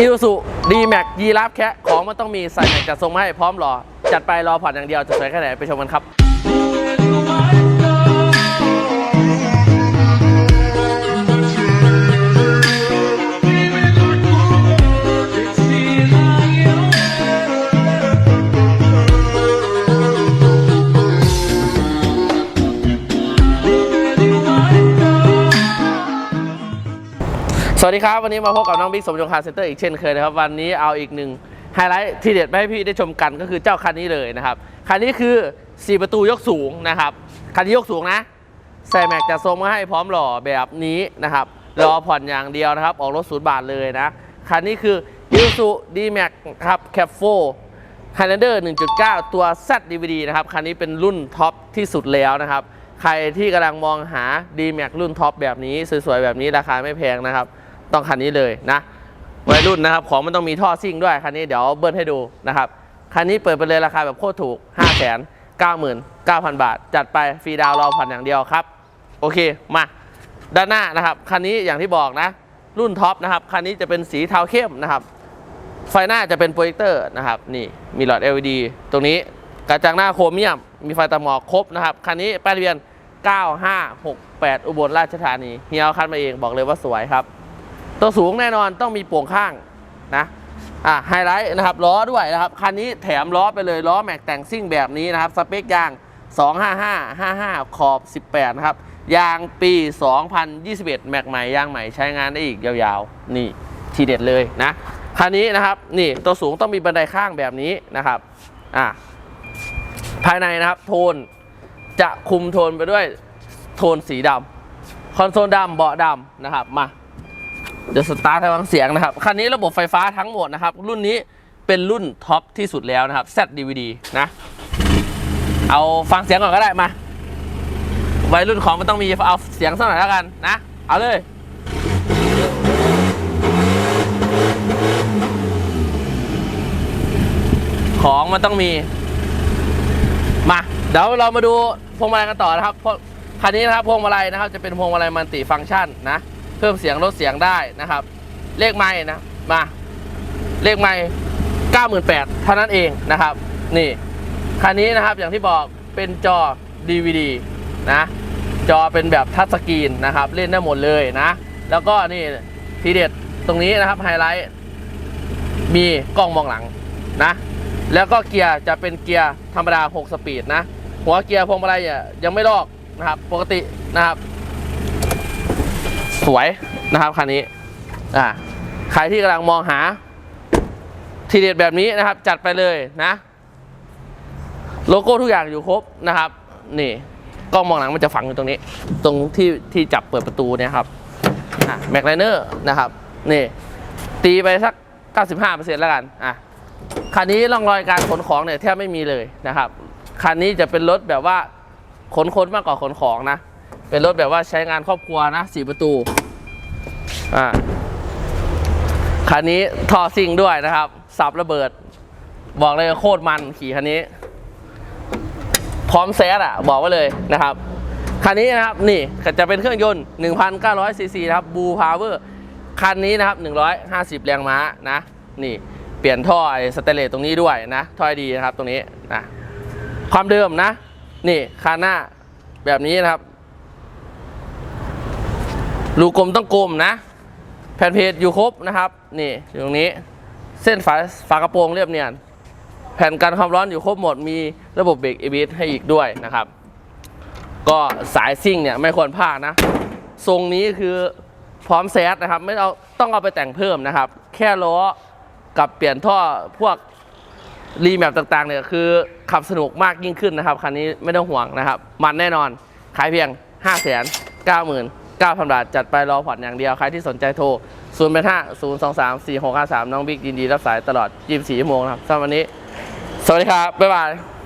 อิวสุดีแม็กยีราฟแคะของมันต้องมีใส่แม็กจัดทรงมาให้พร้อมรอ จัดไปรอผ่อนอย่างเดียวจะสวยแค่ไหนไปชมกันครับ สวัสดีครับ วันนี้มาพบกับน้องบิ๊กสมยงคาร์เซ็นเตอร์อีกเช่นเคยนะครับ วันนี้เอาอีกหนึ่งไฮไลท์ที่เด็ดมาให้พี่ได้ชมกันก็คือเจ้าคันนี้เลยนะครับ คันนี้คือ 4 ประตูยกสูงนะครับ คันนี้ยกสูงนะ ใส่แม็กจะทรงมาให้พร้อมหล่อแบบนี้นะครับรอผ่อนอย่างเดียวนะครับ ออกรถศูนย์บาทเลยนะ คันนี้คือ i s u d m a x ครับแคปโฟ Highlander 1.9 ตัว Z DVD นะครับ คันนี้เป็นรุ่นท็อปที่สุดแล้วนะครับ ใครที่กำลังมองหา d m a x รุ่นท็อปแบบนี้สวยๆแบบนี้ราคาไม่แพงนะครับ ต้องคันนี้เลยนะวัยรุ่นนะครับของมันต้องมีท่อซิ่งด้วยคันนี้เดี๋ยวเบิ้ลให้ดูนะครับคันนี้เปิดไปเลยราคาแบบโคตรถูก 5 9 9 0 0 0 บาท จัดไปฟรีดาวรอผ่อนอย่างเดียวครับ โอเคมาด้านหน้านะครับคันนี้อย่างที่บอกนะ รุ่นท็อปนะครับคันนี้จะเป็นสีเทาเข้มนะครับ ไฟหน้าจะเป็นโปรเจคเตอร์นะครับนี่มีหลอด LED ตรงนี้กระจังหน้าโครเมียมมีไฟตาหมอกครบนะครับคันนี้ป้ายทะเบียน 9568 อุบลราชธานีเฮียเอาคันมาเองบอกเลยว่าสวยครับ ตัวสูงแน่นอนต้องมีโป่งข้างนะอะไฮไลท์นะครับล้อด้วยนะครับคันนี้แถมล้อไปเลยล้อแม็กแต่งซิ่งแบบนี้นะครับสเปคยาง 255 55 ขอบ 18 นะครับ ยางปี 2021 แม็กใหม่ยางใหม่ใช้งานได้อีกยาวๆ นี่ทีเด็ดเลยนะคันนี้นะครับนี่ตัวสูงต้องมีบันไดข้างแบบนี้นะครับอะภายในนะครับโทนจะคุมโทนไปด้วยโทนสีดำคอนโซลดำเบาะดำนะครับมา เดี๋ยวสตาร์ทให้ฟังเสียงนะครับ คันนี้ระบบไฟฟ้าทั้งหมดนะครับ รุ่นนี้เป็นรุ่นท็อปที่สุดแล้วนะครับ Z DVD นะ เอาฟังเสียงก่อนก็ได้มาวัยรุ่นของมันต้องมีเอาเสียงสักหน่อยแล้วกันนะ เอาเลย ของมันต้องมี มาเดี๋ยวเรามาดูพวงมาลัยกันต่อนะครับคันนี้นะครับพวงมาลัยนะครับ จะเป็นพวงมาลัยมัลติฟังก์ชันนะ เพิ่มเสียงลดเสียงได้นะครับ เลขไม่นะมาเลขไม่98,000เท่านั้นเองนะครับ นี่คันนี้นะครับอย่างที่บอกเป็นจอ DVD นะจอเป็นแบบทัชสกรีนนะครับ เล่นได้หมดเลยนะ แล้วก็นี่ทีเด็ดตรงนี้นะครับไฮไลท์มีกล้องมองหลังนะ แล้วก็เกียร์จะเป็นเกียร์ธรรมดา 6 สปีดนะ หัวเกียร์พวงมาลัยยังไม่ลอกนะครับ ปกตินะครับ สวยนะครับคันนี้อ่าใครที่กำลังมองหา ทีเด็ดแบบนี้นะครับ จัดไปเลยนะ โลโก้ทุกอย่างอยู่ครบนะครับ นี่กล้องมองหลังมันจะฝังอยู่ตรงนี้ ตรงที่ที่จับเปิดประตูเนี่ยครับอะแม็กไลเนอร์นะครับนี่ตีไปสัก 95%แล้วกันอะคันนี้ร่องรอยการขนของเนี่ยแทบไม่มีเลยนะครับ คันนี้จะเป็นรถแบบว่าขนคนมากกว่าขนของนะ เป็นรถแบบว่าใช้งานครอบครัวนะสี่ประตูอ่าคันนี้ท่อซิ่งด้วยนะครับ สับระเบิด บอกเลยโคตรมันขี่คันนี้ พร้อมแซดอะ บอกไว้เลยนะครับคันนี้นะครับนี่จะเป็นเครื่องยนต์ 1,900ซีซีนะครับบูพาวเวอร์คันนี้นะครับ 150 แรงม้านะนี่เปลี่ยนท่อไอ้สเตเลสตรงนี้ด้วยนะท่อดีนะครับตรงนี้นะความเดิมนะ นี่คันหน้าแบบนี้นะครับ รูกลมต้องกลมนะ แผ่นเพจอยู่ครบนะครับ นี่อยู่ตรงนี้ เส้นฝาฝากระโปรงเรียบเนียน แผ่นกันความร้อนอยู่ครบหมด มีระบบเบรก ABS ให้อีกด้วยนะครับ ก็สายซิ่งเนี่ยไม่ควรพลาดนะ ทรงนี้คือพร้อมแซดนะครับ ไม่เอาต้องเอาไปแต่งเพิ่มนะครับ แค่ล้อกับเปลี่ยนท่อพวกรีแมปต่างๆเนี่ยคือขับสนุกมากยิ่งขึ้นนะครับคันนี้ไม่ต้องห่วงนะครับ มันแน่นอนขายเพียง 5 9 9 0 0 0 บาท จัดไปรอผ่อนอย่างเดียว ใครที่สนใจโทร 0 8 5 0 2 3 4 6 5 3 น้องบิ๊กยินดีรับสายตลอด 24 ชั่วโมงนะครับสำหรับวันนี้ สวัสดีครับ บ๊ายบาย